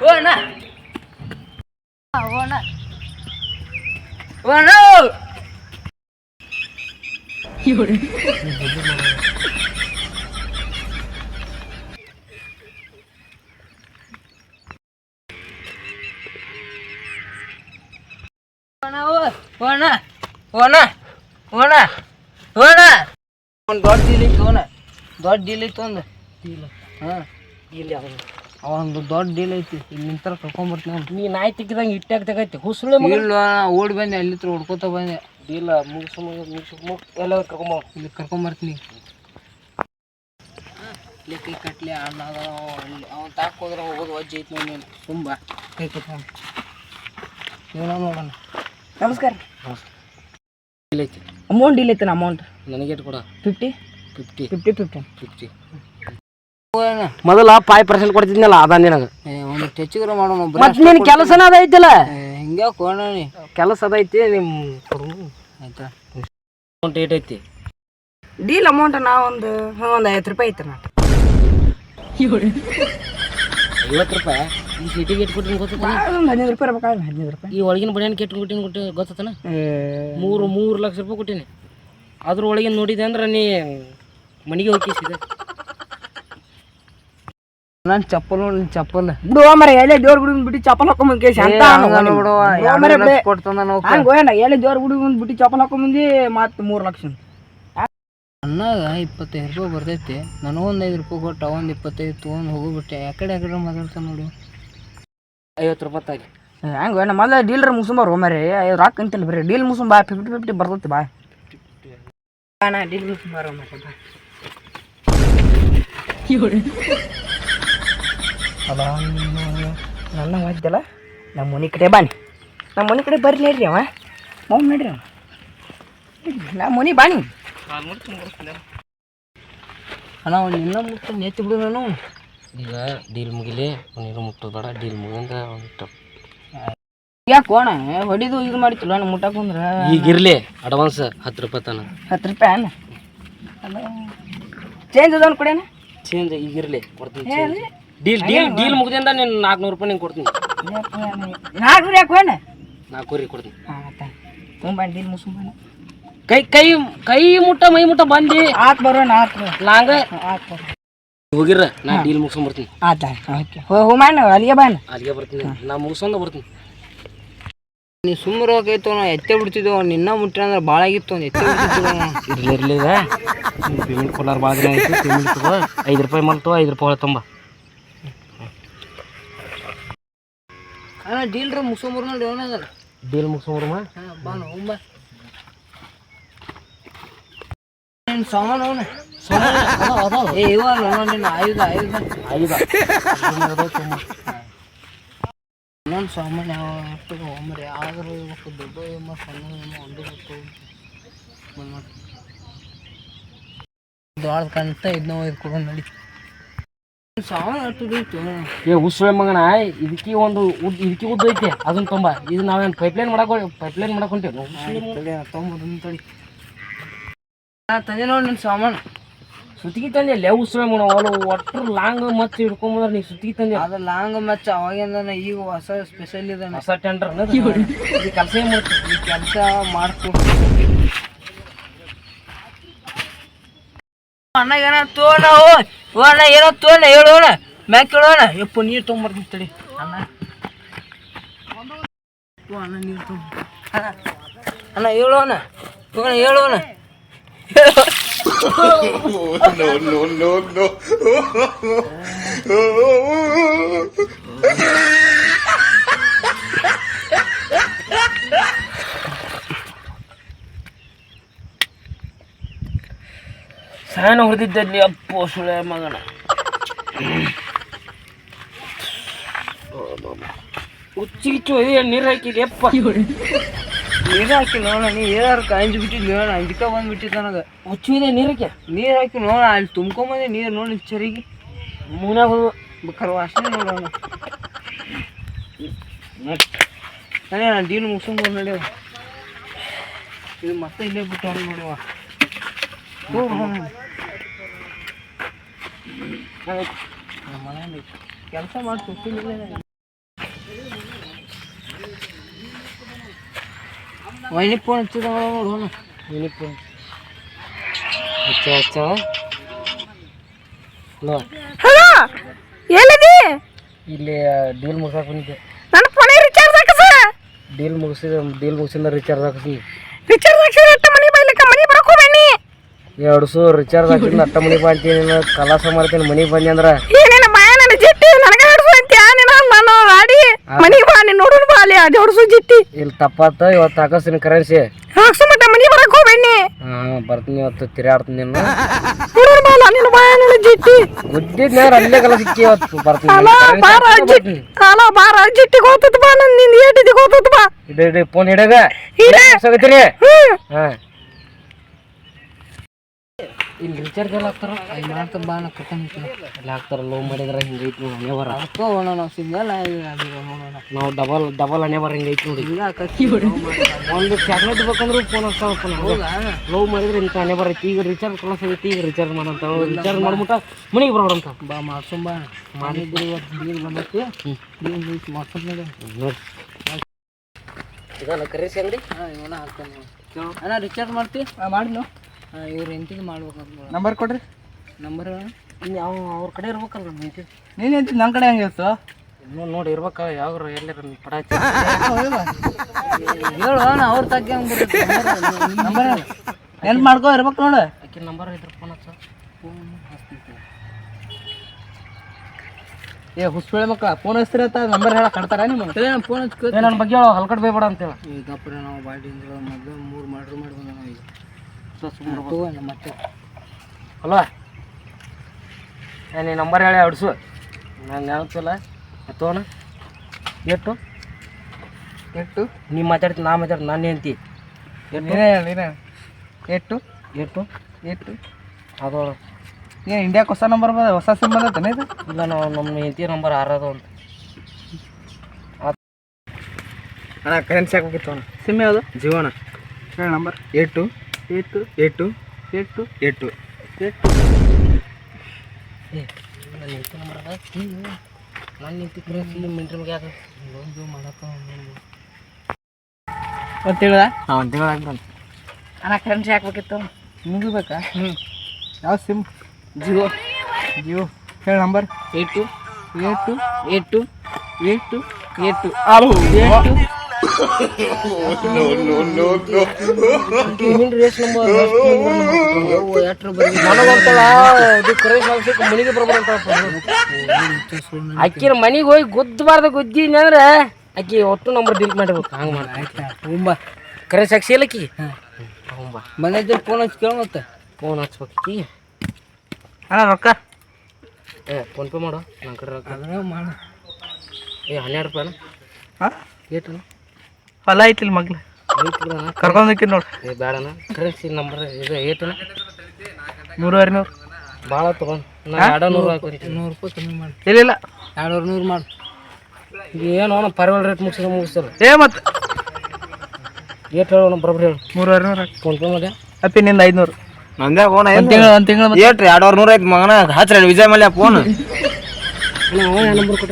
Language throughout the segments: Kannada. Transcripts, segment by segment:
ಓ ಅಣ್ಣ ಓ ಅಣ್ಣ ಓ ಅಣ್ಣ ಓ ಅಣ್ಣ ಓ ಓ ಅಣ್ಣ ಓ ಅಣ್ಣ ಓ ಅಣ್ಣ ಓ ಅಣ್ಣ ಒಂದು ದೊಡ್ಡ ಡೀಲ್ ಇತ್ತು ಅವನ ದೊಡ್ಡ ಡೀಲ್ ಇತ್ತು ಒಂದು ಡೀಲ್ ಹಾಂ ಇಲ್ಲಿ ಒಂದು ದೊಡ್ಡ ಡೀಲ್ ಐತಿ. ಇಲ್ಲಿ ನಿಂತರ ಕರ್ಕೊಂಬರ್ತೀನಿ ಅವ್ನು ನೀ ನಾಯಿ ತಿಕ್ಕಿದಂಗೆ ಇಟ್ಟಾಗ ತೆಗೈತಿ ಹುಸುಳೆ ಮಗ. ಇಲ್ಲ ಓಡಿ ಬಂದೆ ಅಲ್ಲಿ ಹತ್ರ ಹೊಡ್ಕೋತ ಬಂದೆ. ಇಲ್ಲ ಮುಗಿಸು ಮುಗಿಸು ಮುಗ್ ಎಲ್ಲ ಕರ್ಕೊಂಬ. ಇಲ್ಲಿ ಕರ್ಕೊಂಬರ್ತೀನಿ. ಇಲ್ಲಿ ಕೈ ಕಟ್ಲಿ ಅಣ್ಣ ಅವ್ನು ತಾಕೋದ್ರೆ ಹೋಗೋದು ವಜ್ಜೆ ಐತಿ ನೋಡಿ ನೀನು. ತುಂಬ ಕೈ ಕಟ್ಕೊಂಡು ಏನೋ ನೋಡೋಣ ನಮಸ್ಕಾರ. ಡೀಲ್ ಐತಿ. ಅಮೌಂಟ್ ಡೀಲ್ ಐತನ ಅಮೌಂಟ್ ನನಗೆ ಕೊಡ. Fifty fifty fifty fifty fifty ಮೊದಲ ಫೈವ್ ಪರ್ಸೆಂಟ್ ಕೊಡ್ತಿದ್ನಲ್ಲ ಅದ ನಿನಗೆ. ಒಂದು ಟೆಚ್ಗರ ಮಾಡೋಣ ಮತ್ತೆ ನಿನ್ ಕೆಲಸನ ಅದ ಐತಿಲ್ಲ? ಹಿಂಗೆ ಕೋಣ ಕೆಲಸ ಅದ ಐತಿ ನಿಮ್ ಆಯ್ತಾ? ಅಮೌಂಟ್ ಏಟ್ ಐತಿ? ಡೀಲ್ ಅಮೌಂಟ್ ನಾ ಒಂದು ಒಂದು ಐವತ್ತು ರೂಪಾಯಿ ಐತ್ರಿ ನಾ ಐವತ್ತು ರೂಪಾಯಿ? ಈ ಸಿಟಿಗೆ ಇಟ್ಟು ಕೊಟ್ಟಿನ ಗೊತ್ತದ ಒಂದು ಹದಿನೈದು ರೂಪಾಯಿ ಇರ್ಬೇಕಾದ್ರೆ ಹದಿನೈದು ರೂಪಾಯಿ. ಈ ಒಳಗಿನ ಬಡಿಯನ್ ಕೆಟ್ಟು ಕೊಟ್ಟಿನ ಕೊಟ್ಟು ಗೊತ್ತತನ? ಮೂರು ಮೂರು ಲಕ್ಷ ರೂಪಾಯಿ ಕೊಟ್ಟಿನಿ. ಅದ್ರ ಒಳಗಿನ ನೋಡಿದೆ ಅಂದ್ರೆ ನೀ ಮನೆಗೆ ಹೋಗಿ ಸೀದಾ ನಾನು ಚಪ್ಪಲ್ ನೋಡಿ ಚಪ್ಪಲ್. ಬಿಡುವ ಮರ ಎಲೆ ದೇವ್ರ ಗುಡಿ ಬಿಟ್ಟು ಚಪ್ಪಲ್ ಹಾಕೊಂಡ್ ಕೇಸಿ ಅಂತ ಬಿಡುವ ಕೊಡ್ತಾನ ನಾವು ಹಂಗ ಹೋಯಣ್ಣ ಎಲೆ ದೇವ್ರ ಗುಡಿ ಬಿಟ್ಟು ಚಪ್ಪಲ್ ಹಾಕೊಂಡ್ ಮತ್ತೆ ಮೂರ್ ಲಕ್ಷ. ಅನ್ನಾಗ ಇಪ್ಪತ್ತೈದು ರೂಪಾಯಿ ಬರ್ತೈತಿ ನನಗೆ ಒಂದು ಐದು ರೂಪಾಯಿ ಕೊಟ್ಟು ಒಂದು ಇಪ್ಪತ್ತೈದು ತೊಗೊಂಡು ಹೋಗ್ಬಿಟ್ಟೆ. ಯಾಕಡೆ ಯಾಕಡೆ ಮಾತಾಡ್ತಾನೆ ನೋಡಿ. ಐವತ್ತು ರೂಪಾಯಿ ತಾಗಿ. ಹಂಗ ನಮ್ಮ ಮೊದಲ ಡೀಲರ್ ಮುಸುಂಬಾರು ಮರಿ ರೊಕ್ಕ ಅಂತಿಲ್ಲ ಬರೀ ಡೀಲ್ ಮುಸುಂಬಾ ಬಾ ಫಿಫ್ಟಿ ಫಿಫ್ಟಿ ಬರ್ತೈತಿ ಬಾ. ಡೀಲ್ ಮುಸುಂಬಾರ ಬಾ. ಅದ ನನ್ನ ವಾದ್ಯಲ್ಲ ನಮ್ಮ ಮನೆ ಕಡೆ ಬಾಣಿ ನಮ್ಮ ಮನೆ ಕಡೆ ಬರ್ರಿ ನಡ್ರಿ ಅವ. ಮೌನ್ ನೋಡ್ರಿ ಅವ. ನಮ್ಮ ಮನೆ ಬಾನಿ ಅಣ್ಣ ಅವ್ನು ಇನ್ನೂ ಮುಟ್ಟು ನೆತ್ತಿ ಬಿಡು ನಾನು. ಈಗ ಡೀಲ್ ಮುಗಿಲಿ. ನೀರು ಮುಟ್ಟೋದ ಬೇಡ ಡೀಲ್ ಮುಗಿಂದ ಒಂದಿಟ್ಟು ಯಾಕೆ ಕೋಣ ಹೊಡಿದು ಇದು ಮಾಡಿತಿಲ್ಲ ನಾನು ಮುಟ್ಟಕ್ಕೆ ಬಂದ್ರೆ ಈಗ ಇರಲಿ ಅಡ್ವಾನ್ಸ್ ಹತ್ತು ರೂಪಾಯಿ ತಾನ. ಹತ್ತು ರೂಪಾಯಿ ಅಣ್ಣ. ಚೇಂಜ್ ಅದ ಕೊಡೇನ? ಚೇಂಜ್ ಈಗ ಇರ್ಲಿ ಕೊಡ್ತೀನಿ ಡೀಲ್ ಡೀಲ್ ಡೀಲ್ ಮುಗ್ದಿಂದ ನೀನು ನಾಲ್ಕುನೂರು ರೂಪಾಯಿ ನಿಂಗೆ ಕೊಡ್ತೀನಿ. ನಾಲ್ಕು ಯಾಕೆ ಹೋಣ ನಾಲ್ಕೂರಿ ಕೊಡ್ತೀನಿ. ಹಾಂ ತುಂಬ ಡೀಲ್ ಮುಸುಂಬಾನ ಕೈ ಕೈ ಕೈ ಮುಟ್ಟ ಮೈ ಮುಟ್ಟ ಬಂದು. ಆತ್ ಬರೋಣ ಆತ್ ಲಾಂಗ. ಆತ್ ಬರೋ ಹೋಗಿರ ನಾ ಡೀಲ್ ಮುಗಿಸ್ಕೊಂಡ್ ಆತ ಓಕೆ ಹೋ ಹೋ ಮಾಡ ಅಲ್ಲಿಗೆ ಬಾ ಅಲ್ಲಿಗೆ ಬರ್ತೀನಿ. ನಾ ಮುಗಿಸ್ಕೊಂಡ ಬರ್ತೀನಿ. ನೀ ಸುಮ್ಮನೆ ಹೋಗೈತು ನಾ ಎತ್ತೆ ಬಿಡ್ತಿದ್ದೆವು ನಿನ್ನ ಮುಟ್ಟ ಅಂದ್ರೆ ಭಾಳ ಆಗಿತ್ತು ಒಂದು ಎತ್ತೆ ಬಿಡ್ತಿದ್ವು ಇರ್ಲಿ ಇರ್ಲಿ ಈಗ ಪೇಮೆಂಟ್ ಕೊಡಾರ ಭಾಳ ದಿನ ಆಯಿತು ಪೇಮೆಂಟ್ ತಗೋ. ಐದು ರೂಪಾಯಿ ಮಾಡ್ತು ಐದು ರೂಪಾಯಿ ತುಂಬ. ಅಣ್ಣ ಡೀಲ್ರ ಮುಗಿಸೋಂಬರ್ ನೋಡಿ ಅದ? ಡೀಲ್ ಮುಗಿಸ್ಕೊಂಡ್ರಮ್ಮ ಹಾಂ ಬಾ ಹೋಗ್ಬ ಸಾಮಾನು ಅವನ? ಏ ಇವ ನೋಡಿ ಆಯುಧ ಆಯುಧ. ಆಯುಧ. ಇನ್ನೊಂದು ಸಾಮಾನು ಯಾವ ಹೋಗ್ಮರಿ ಆದರೂ ಇವತ್ತು ದೊಡ್ಡ ಎಮ್ಮ ಸಣ್ಣ ಎಮ್ಮ ಒಂದು ದೊಡ್ಡ ಕಂತ ಇದನ್ನ ಒಯ್ದು ಕೊಡೋಣ ನಡಿ ಏ ಉಸುಳೆ ಮಗನ? ಇದಕ್ಕೆ ಒಂದು ಉದ್ ಇದಕ್ಕೆ ಉದ್ದ ಐತೆ. ಅದನ್ನ ತುಂಬ. ಇದು ನಾವೇನು ಪೈಪ್ಲೈನ್ ಮಾಡಕ್ ಪೈಪ್ಲೈನ್ ಮಾಡಕ್ ಹೊಂಟೇವಿ ತಂದೆ ನೋಡಿ ನಿನ್ನ ಸಾಮಾನು. ಸುತ್ತಿಗೆ ತಂದೆ ಅಲ್ಲೇ ಉಸುಳೆ ಮಗನ? ಅವಳು ಒಟ್ಟು ಲಾಂಗ್ ಮಚ್ ಹಿಡ್ಕೊಂಬಂದ್ರೆ ನೀ ಸುತ್ತಿಗೆ ತಂದೆ ಅದು ಲಾಂಗ್ ಮಚ್ಚ ಅವಾಗಿಂದ ಈಗ ಹೊಸ ಸ್ಪೆಷಲ್ ಇದೆ ಹೊಸ ಟೆಂಡರ್ ಕೆಲಸ ಈ ಕೆಲಸ ಮಾಡ್ಕೊಡ್ತೀನಿ. ಅಣ್ಣ ಏನೋ ತೋಣ ಓ ಅಣ್ಣ ಏನೋ ತೋಣ ಹೇಳೋಣ ಮ್ಯಾಕ್ ಕೇಳೋಣ ಯಪ್ಪ, ನೀರು ತೊಗೊಂಬರ್ತೀನಿ ತಡಿ. ಅಣ್ಣ. ಅಣ್ಣ, ನೀರು ತೊಗೊಂಬ ಅಣ್ಣ ಹೇಳೋಣ ಹೋಗೋಣ ಹೇಳೋಣ ಸಾಯನ ಹೊಡೆದಿದ್ದಲ್ಲಿ ಅಪ್ಪು ಸುಳೆ ಮಗನ. ಏ ನೀರು ಹಾಕಿದೆ ಅಪ್ಪ ನೀರು ಹಾಕಿ ನೋಡ ನೀ ಏನಾರು ಕಾಂಜಿ ಬಿಟ್ಟಿದ್ದು ನೋಡ ಅಂಜಿಕ ಬಂದ್ಬಿಟ್ಟಿತ್ತು ನನಗೆ. ಹುಚ್ಚಿದೆ ನೀರಕ್ಕೆ. ನೀರು ಹಾಕಿ ನೋಡ ಅಲ್ಲಿ ತುಂಬ್ಕೊಂಬಂದೆ ನೀರು ನೋಡಿ ಚರಿಗೆ. ಮೂನಾಗ ಬೇಕಾದ್ರೆ ವಾಸನೆ ನೋಡೋಣ. ನಾನು ಡೀಲ್ ಮುಗಿಸ್ಕೊಂಡು ನಡೆಯವ ಇದು ಮತ್ತೆ ಇಲ್ಲೇ ಬಿಟ್ಟು ನೋಡುವ. ಕೆಲಸ ಮಾಡಿ ವೈನಿ ಫೋನ್ ಹಚ್ಚಿದ ನೋಡೋಣ ವೈನಿ ಫೋನ್ ಹಚ್ಚ ಹಚ್ಚ ಹಲೋ ಎಲ್ಲಿದಿ? ಇಲ್ಲಿ ಡೀಲ್ ಮುಗಿಸಕ್ಕೆ ಬಂದಿದ್ದೆ. ನನ್ನ ಫೋನ್ ರೀಚಾರ್ಜ್ ಹಾಕಸ? ಡೀಲ್ ಮುಗಿಸಿದ ಡೀಲ್ ಮುಗಿಸಿದ ರಿಚಾರ್ಜ್ ಹಾಕಸಿ ರೀಚಾರ್ಜ್ ಹಾಕಿಸಿ ಮನೆ ಬೈಲಿಕ್ಕೆ ಮನೆ ಬರಕ್ಕೆ ಹೋಗ್ಬೇಡಿ ಎರಡು ಸೂ ರಿಚಾರ್ಜ್ ಹಾಕಿದ್ ಅಟ್ಟ ಮನಿ ಬಂತೀನಿ ಕಲಾಸ ಮಾಡ್ತೀನಿ ಮನಿ ಬಂದಿ ಅಂದ್ರ. ಏನೇನ ಮಾಯ ನನ್ನ ಜಿಟ್ಟಿ ನನಗೆ ಹೊಡ್ಸು ಅಂತ ನೀನು ನಾನು ರಾಡಿ ಮನಿಗೆ ಬಾ ನೀನು ನೋಡೋಣ ಬಾ ಅಲ್ಲಿ ಅದು ಹೊಡ್ಸು ಜಿಟ್ಟಿ. ಇಲ್ಲಿ ತಪ್ಪಾತ ಇವತ್ತು ಹಾಕಿಸ್ತೀನಿ ಕರೆನ್ಸಿ ಹಾಕ್ಸು ಮತ್ತೆ ಮನಿ ಬರಕ್ ಹೋಗ್ಬೇನಿ ಹಾಂ ಬರ್ತೀನಿ ಇವತ್ತು ತಿರ್ಗಾಡ್ತೀನಿ ನಿನ್ನ. ನೋಡೋಣ ಬಾ ಅಲ್ಲ ನಿನ್ನ ಮಾಯ ನನ್ನ ಜಿಟ್ಟಿ. ಗುದ್ದಿದ್ ಅಲ್ಲೇ ಕಲ ಸಿಕ್ಕಿ ಇವತ್ತು ಬರ್ತೀನಿ. ಅಲ್ಲ ಬಾರ ಜಿಟ್ಟಿ ಅಲ್ಲ ಬಾರ ಜಿಟ್ಟಿ ಗೊತ್ತದ ಬಾ ನನ್ನ ನಿಂದ ಏಟಿದಿ ಗೊತ್ತದ ಬಾ. ಇಡ ಇಡಿ ಫೋನ್ ಇಡೆ. ಹಾಂ. ಇಲ್ಲಿ ರಿಚಾರ್ಜ್ ಎಲ್ಲ ಹಾಕ್ತಾರ. ಅಲ್ಲಿ ಮಾಡ್ತಾ ಬಾ ನಾ ಕರ್ಕೊಂಡ್ ಎಲ್ಲ ಹಾಕ್ತಾರ ಲೋ ಮಾಡಿದ್ರೆ ಹಿಂಗೈತಿ ನೋಡಿ ಹಣೆ ಬರ ಅದಕ್ಕೋ ಅಣ್ಣ ನಾವು ಸಿಂಗಲ್ ನೋಡೋಣ ನಾವು ಡಬಲ್ ಡಬಲ್ ಹಣೆ ಬರ ಹಿಂಗೈತಿ ನೋಡಿ ಹಿಂಗ ಒಂದು ಚಾಕ್ಲೇಟ್ ಬೇಕಂದ್ರೆ ಫೋನ್ ಹಾಕ್ತಾವಪ್ಪ ಹೌದಾ? ಲೋ ಮಾಡಿದ್ರೆ ಇಂಥ ಹಣೆ ಬರೈತಿ. ಈಗ ರಿಚಾರ್ಜ್ ಕೊಡೋ ಐತಿ ಈಗ ರಿಚಾರ್ಜ್ ಮಾಡಂತ ರಿಚಾರ್ಜ್ ಮಾಡ್ಬಿಟ್ಟ ಮನೆಗೆ ಬರೋಣಂತ ಬಾ ಮಾಡ್ಸೊಂಬ ಮಾಡಿದ್ರು ಇವತ್ತು ನೀರು ಬಂದೈತಿ. ನೀರು ಮಾಡ್ಸೋದು ನೋಡಿ. ಇದನ್ನ ಕರೆಸಿ ಅಂಗಡಿ? ಹಾಂ ಇವನ ಹಾಕ್ತಾನೆ ಅಣ್ಣ ರಿಚಾರ್ಜ್ ಮಾಡ್ತಿ? ಮಾಡಿ ನೀವು ಇವ್ರು ಎಂತಿದ್ದು ಮಾಡ್ಬೇಕಂತ ನಂಬರ್ ಕೊಡ್ರಿ. ನಂಬರ್ ಯಾವ ಅವ್ರ ಕಡೆ ಇರ್ಬೇಕಲ್ಲ ನೀತಿ ನೀನು ಎಂತ ನನ್ನ ಕಡೆ ಹೆಂಗೆ ಇತ್ತು ಇನ್ನೂ ನೋಡಿ ಇರ್ಬೇಕ ಯಾವ್ರ ಎಲ್ಲರ ಪಡ ಹೇಳು ಅವ್ರ ತಗ್ಗೆ ನಂಬರ್ ನೆನ್ಪು ಮಾಡ್ಕೋ ಇರ್ಬೇಕು ನೋಡು. ಆಕೆ ನಂಬರ್ ಇದ್ರ ಫೋನ್ ಹಚ್ಚ. ಏ ಹುಸ್ಬೇಳೆ ಮಕ್ಕಳ ಫೋನ್ ಹಚ್ತಿರ ನಂಬರ್ ಹೇಳಕ್ ಕಡ್ತಾರ ನಿಮ್ಮ ಫೋನ್ ಹಚ್ಕೋ ನನ್ನ ಬಗ್ಗೆ ಹೇಳೋ ಹಲ್ಕಟ್ ಬೇಬೇಡ ಅಂತೇಳ ಈಗ ನಾವು ಬಾಡಿ ಮೊದ್ಲು ಮೂರು ಮಾಡ್ರು ಮಾಡಿ ಬಂದ ನಾವು ಈಗ. ತಗೋಣ ಮತ್ತೆ ಅಲ್ವಾ ನೀ ನಂಬರ್ ಹೇಳಿ ಅಡ್ಸು. ನಾನು ನೆನಪಿಲ್ಲ ತೋಣ ಎಷ್ಟು ಎಟ್ಟು? ನೀ ಮಾತಾಡ್ತೀನಿ ನಾ ಮಾತಾಡ್ತೀನಿ ನಾನು ಹೇಳು. ಎಟ್ಟು? ಎಷ್ಟು ಎಟ್ಟು? ಅದು. ಏನು ಇಂಡಿಯಾಕ್ಕೆ ಹೊಸ ನಂಬರ್ ಬಂದ ಹೊಸ ಸಿಮ್ ಬಂದೈತೆ ಇದು? ಇಲ್ಲ ನಾವು ನಮ್ಮ ಹೆಂಡತಿ ನಂಬರ್ ಆರದು ಅಂತ. ಅಣ್ಣ ಕರೆನ್ಸಿ ಹಾಕ್ಬೇಕಿತ್ತು ಅಣ್ಣ ಸಿಮ್ ಯಾವುದು? ಜೀವನ ಹೇಳಿ ನಂಬರ್ ಏಟು ಏಟು? ಏಟು? ಏಟು? ಏಟು. ಏ ನನ್ನ ಹೆಂಡತಿ ನಂಬರ್ ಅದ? ನನ್ನ ಹೆಂಡತಿ ಕರೆನ್ಸಿ ಮಿಂಟ್ರಿ ಬಗ್ಗೆ ಯಾಕೆ ಒಂದು ಮಾಡಕ್ಕ ಒಂದು ತಿಂಗಳ? ಹಾಂ ಒಂದು ತಿಂಗಳು ಆಗ್ಬಂದು ಅಣ್ಣ ಕರೆನ್ಸಿ ಹಾಕ್ಬೇಕಿತ್ತು. ನಿಮಗೂ ಬೇಕಾ ಹ್ಞೂ ಯಾವ ಸಿಮ್ ಜಿಯೋ. ಜಿಯೋ. ಹೇಳಿ ನಂಬರ್. ಏಟು. ಏಟು. ಏಟು. ಏಟು. ಏಟು. ಏಟು. ರೇಸ್ ನಂಬರ್ ಎಟ್ರ ಬರೀ ನನಗಂತಲ್ಲ ಅದು ಕರೆನ್ಸಿ ಹಾಕ್ಸಕ್ಕೆ ಮನೆಗೆ ಬರ್ಬಾರಂತ ಅಕ್ಕಿನ ಮನೆಗೆ ಹೋಗಿ ಗುದ್ದಬಾರ್ದು ಗುದ್ದಿನಿ ಅಂದ್ರೆ ಅಕ್ಕಿ ಒಟ್ಟು ನಂಬರ್ ಡಿಲೀಟ್ ಮಾಡಿರ್ಬೇಕು. ಹಂಗೆ ಮಾಡಿ ತುಂಬ. ಸಾಕ್ಷಿ ಇಲ್ಲ ಅಕ್ಕಿ? ಬಂದೈತೆ ಫೋನ್ ಹಚ್ಚಿ ಕೇಳ ಮತ್ತೆ. ಫೋನ್ ಹಚ್ಬೇಕಿ ಅಣ್ಣ ರೊಕ್ಕ? ಏ ಫೋನ್ ಪೇ ಮಾಡು. ನನ್ನ ಕಡೆ ರೊಕ್ಕ. ಏ ಹನ್ನೆರಡು ರೂಪಾಯಿ ಹಾಂ? ಏಟು ಹೊಲ ಐತಿಲ್ ಮಗ್ಲ. ಕರ್ಕೊಂಡೋಗಿ ನೋಡಿ. ಏ ಬೇಡನ ಕರೆನ್ಸಿ ನಂಬರ್ ಇದು ಏಟನ ಮೂರುವರೆ ನೂರು. ಭಾಳ ತೊಗೊಂಡು ನಾ ಎರಡು ನೂರು ಹಾಕೊಂತೀನಿ. ನೂರು ರೂಪಾಯಿ ಕಮ್ಮಿ ಮಾಡಿ. ಇಲ್ಲ ಇಲ್ಲ. ಎರಡುನೂರು ನೂರು ಮಾಡು. ಏನು ಅವನು ರೇಟ್ ಮುಗಿಸಿದ ಮುಗಿಸ್ತಾರೆ ಏ ಮತ್ತೆ ಏಟ್ ಹೇಳೋಣ ಬರೋಬ್ರಿ ಹೇಳು. ಮೂರುವರೆ ನೂರು ಫೋನ್ ಪೇ ಮಾಡಿ ಅಪ್ಪಿ ನಿಂದ ಐದುನೂರು. ನಂದೇ ಫೋನ್ ಒಂದು ತಿಂಗಳು ಒಂದು ತಿಂಗಳು ಏಟ್ರಿ ಎರಡುವರೆ ನೂರು ಮಗನ. ಹಚ್ರಿ ವಿಜಯ್ ಮಲ್ಯ ಫೋನ್ ಯಾವ ನಂಬರ್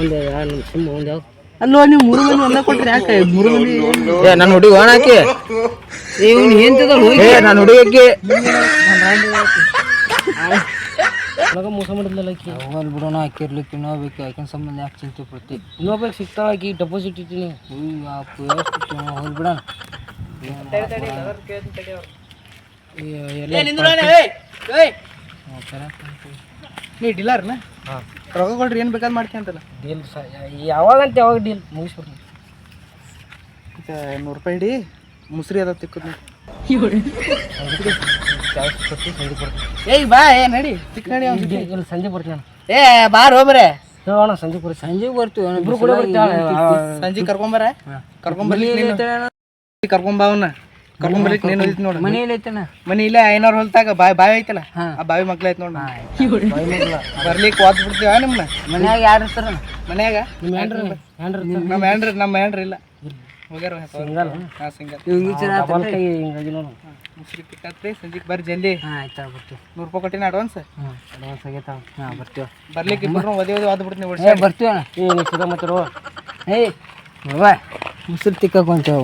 ಒಂದು ಎರಡು ಒಂದು ಯಾವ್ದು? ಅಲ್ಲೋ ನೀವು ಮೂರು ಮಂದಿ ಒಂದ ಕೊಟ್ರಿ ಯಾಕೆ? ಮೂರು ಮಂದಿ ಏ ನನ್ನ ಹುಡುಗಿ ಓನ್ ಹಾಕಿ. ಇವ್ನು ಹೋಗಿ. ಏ ನನ್ನ ಹುಡುಗಕ್ಕೆ. ನನಗೆ ಮೋಸ ಮಾಡಿದ್ಲಲ್ಲ ಆಕಿ. ಹೋಗ್ಲಿ ಬಿಡೋಣ ಆಕಿ ಇರ್ಲಿಕ್ಕೆ ಬೇಕು. ಯಾಕಿನ ಸಂಬಂಧ ಯಾಕೆ ಚಿಂತೆ ಪಡ್ತಿ? ಇನ್ನೊಬ್ಬ ಸಿಗ್ತಾಳ ಆಕಿ ಡೆಪಾಸಿಟ್ ಇಟ್ಟಿನಿ. ಹೋಗಿ ಬಿಡೋಣ. ನೀ ಡೀಲರ್ನ? ಹಾಂ. ರೊಕ್ಕ ಕೊಡ್ರಿ ಏನು ಬೇಕಾದ್ ಮಾಡ್ಕೊಂತಲ್ಲ ಡೀಲ್ ಸ ಯಾವಾಗಂತ ಯಾವಾಗ ಡೀಲ್ ಮುಗಿಸ್ಬಿಡ್ತೀನಿ ನೂರು ರೂಪಾಯಿ ಇಡಿ ಮುಸ್ರಿ ಅದ ತಿಕ್ಕದ್ ಸಂಜೆ ಏಯ್ ಬಾ ಏ ನಡಿ ತಿಕ್ಕ ನಡಿ ಅವ್ನ್ ಇಲ್ಲಿ ಸಂಜೆ ಬರ್ತೀನಿ ನಾನು ಏ ಬಾರ್. ಹೋಗ್ಬರೇ ಹೇಳೋಣ ಸಂಜೆ ಬರ್ತೀನಿ. ಸಂಜೆಗೆ ಬರ್ತೀವಿ ಇಬ್ರು ಕೂಡ ಬರ್ತೀವಿ ಸಂಜೆ ಕರ್ಕೊಂಬರ ಕರ್ಕೊಂಬರ್ಲಿ ಕರ್ಕೊಂಬ ಅವನ್ನ ಕರ್ಕೊಂಬರ್ಲಿಕ್ಕೆ ನೀನು ಹೋಯ್ತು ನೋಡು. ಮನೇಲಿ ಐತನ ಮನಿ ಇಲ್ಲ ಐನೂರು ಹೊಲ್ತಾಗ ಬಾವಿ ಬಾವಿ ಐತಲ್ಲ. ಆ ಬಾವಿ ಮಗ್ಲ ಐತ್ ನೋಡು ಬರ್ಲಿಕ್ಕೆ ಓದ್ ಬಿಡ್ತೀವ ನಿಮ್ನ? ಮನ್ಯಾಗ ಯಾರು ಇರ್ತಾರ ಮನ್ಯಾಗ? ನಿಮ್ಮ ಹ್ಯಾಂಡ್ರ ಹ್ಯಾಂಡ್ರ ನಮ್ಮ ಇಲ್ಲ. ಹೋಗ್ಯಾರ ಸಿಂಗಲ್. ಹಾ ಸಿಂಗಲ್. ಇವ್ ಈಚೆ ಡಬಲ್ ಕೈ ಹಿಂಗಾಗಿ ನೋಡು. ಮುಸ್ರಿ ಕಿತ್ತತ್ರಿ ಸಂಜೆಗೆ ಬರ್ರಿ ಜಲ್ದಿ. ಹಾಂ ಆಯ್ತಾ ಬರ್ತೀವಿ. ನೂರು ರೂಪಾಯಿ ಕೊಟ್ಟಿನ ಅಡ್ವಾನ್ಸ್? ಹಾಂ ಅಡ್ವಾನ್ಸ್ ಆಗೈತ ಹಾಂ ಬರ್ತೀವಿ. ಬರ್ಲಿಕ್ಕೆ ಇಬ್ಬರು ಒದೇ ಒದೇ ಓದ್ ಬಿಡ್ತೀನಿ ಬರ್ತೀವಿ ಅಣ್ಣ ಏ ನೀವು ಸಿಗ ಮತ್ತೆ ಏಯ್ ಮುಸ್ರು ತಿಕ್ಕಕೊಂತೇವೆ